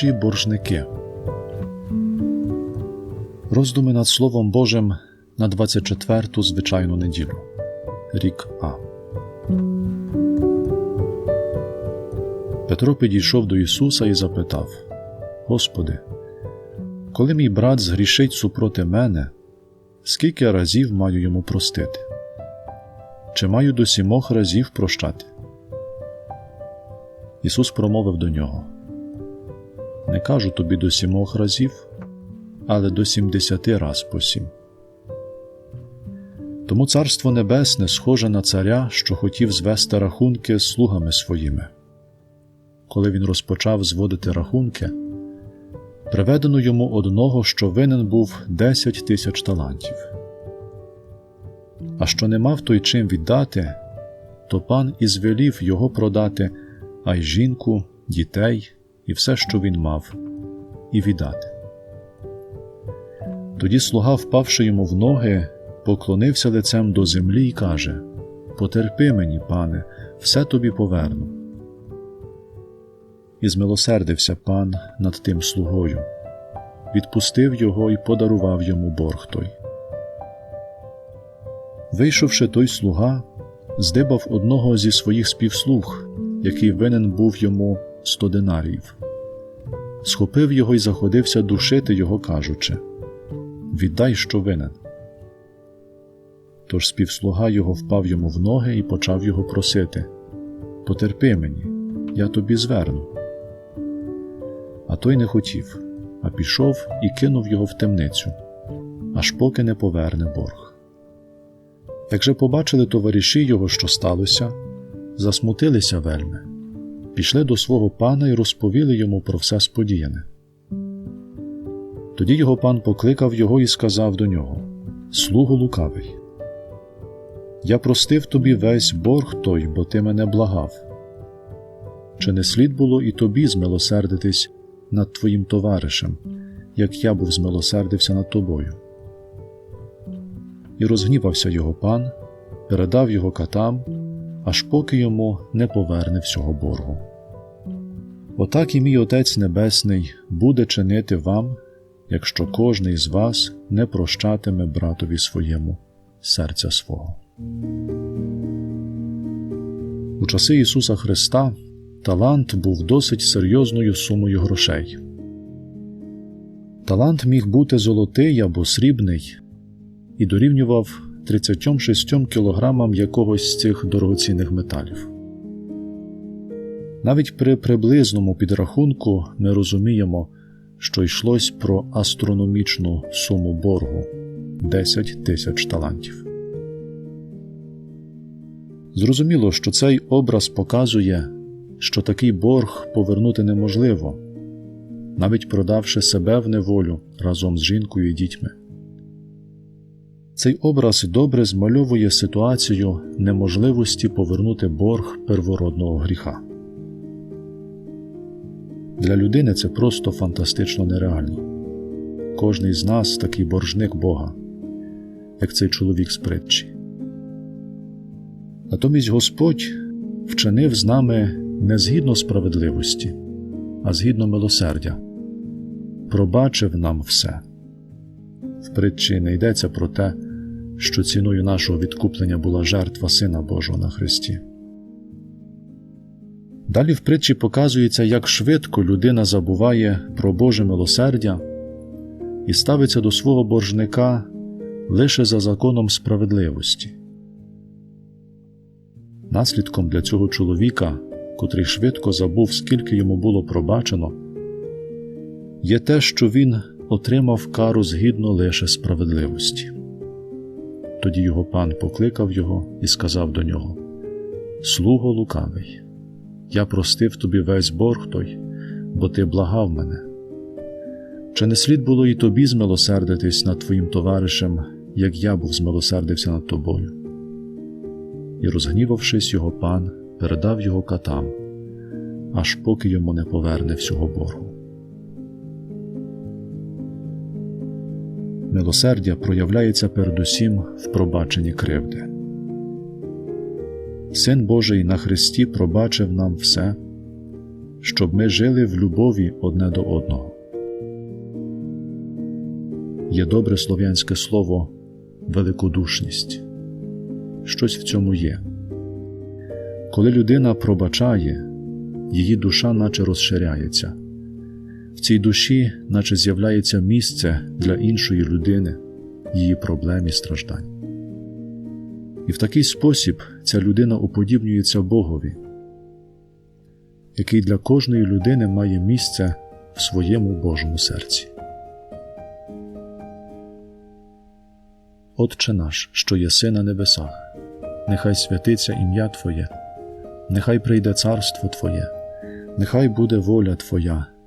Божі боржники. Роздуми над Словом Божим на 24-ту звичайну неділю. Рік А. Петро підійшов до Ісуса і запитав: Господи, коли мій брат згрішить супроти мене, скільки разів маю йому простити? Чи маю до сімох разів прощати? Ісус промовив до нього: Не кажу тобі до сімох разів, але до сімдесяти раз по сім. Тому Царство Небесне схоже на царя, що хотів звести рахунки з слугами своїми. Коли він розпочав зводити рахунки, приведено йому одного, що винен був десять тисяч талантів. А що не мав той чим віддати, то пан і звелів його продати, а й жінку, дітей і все, що він мав, і віддати. Тоді слуга, впавши йому в ноги, поклонився лицем до землі і каже: Потерпи мені, пане, все тобі поверну. І змилосердився пан над тим слугою, відпустив його і подарував йому борг той. Вийшовши той слуга, здибав одного зі своїх співслуг, який винен був йому сто динаріїв, схопив його і заходився душити його, кажучи Віддай, що винен. Тож співслуга його впав йому в ноги і почав його просити Потерпи мені, я тобі зверну. А той не хотів, а пішов і кинув його в темницю, аж поки не поверне борг. Як же побачили товариші його, що сталося, засмутилися вельми, пішли до свого пана і розповіли йому про все сподіяне. Тоді його пан покликав його і сказав до нього Слугу лукавий. Я простив тобі весь борг той, бо ти мене благав. Чи не слід було і тобі змилосердитись над твоїм товаришем, як я був змилосердився над тобою? І розгнівався його пан, передав його катам, аж поки йому не поверне всього боргу. Отак і мій Отець Небесний буде чинити вам, якщо кожний з вас не прощатиме братові своєму серця свого. У часи Ісуса Христа талант був досить серйозною сумою грошей. Талант міг бути золотий або срібний і дорівнював 36 кілограмам якогось з цих дорогоцінних металів. Навіть при приблизному підрахунку ми розуміємо, що йшлось про астрономічну суму боргу 10 тисяч талантів. Зрозуміло, що цей образ показує, що такий борг повернути неможливо, навіть продавши себе в неволю разом з жінкою і дітьми. Цей образ добре змальовує ситуацію неможливості повернути борг первородного гріха. Для людини це просто фантастично нереально. Кожний з нас такий боржник Бога, як цей чоловік з притчі. Натомість Господь вчинив з нами не згідно справедливості, а згідно милосердя, пробачив нам все. В притчі не йдеться про те, що ціною нашого відкуплення була жертва Сина Божого на Христі. Далі в притчі показується, як швидко людина забуває про Боже милосердя і ставиться до свого боржника лише за законом справедливості. Наслідком для цього чоловіка, котрий швидко забув, скільки йому було пробачено, є те, що він отримав кару згідно лише справедливості. Тоді його пан покликав його і сказав до нього: Слуго лукавий, я простив тобі весь борг той, бо ти благав мене. Чи не слід було і тобі змилосердитись над твоїм товаришем, як я був змилосердився над тобою? І, розгнівавшись, його пан передав його катам, аж поки йому не поверне всього боргу. Милосердя проявляється передусім в пробаченні кривди. Син Божий на Христі пробачив нам все, щоб ми жили в любові одне до одного. Є добре слов'янське слово великодушність. Щось в цьому є. Коли людина пробачає, її душа наче розширяється. В цій душі, наче з'являється місце для іншої людини, її проблем і страждань. І в такий спосіб ця людина уподібнюється Богові, який для кожної людини має місце в своєму Божому серці. Отче наш, що єси на небесах, нехай святиться ім'я Твоє, нехай прийде царство Твоє, нехай буде воля Твоя,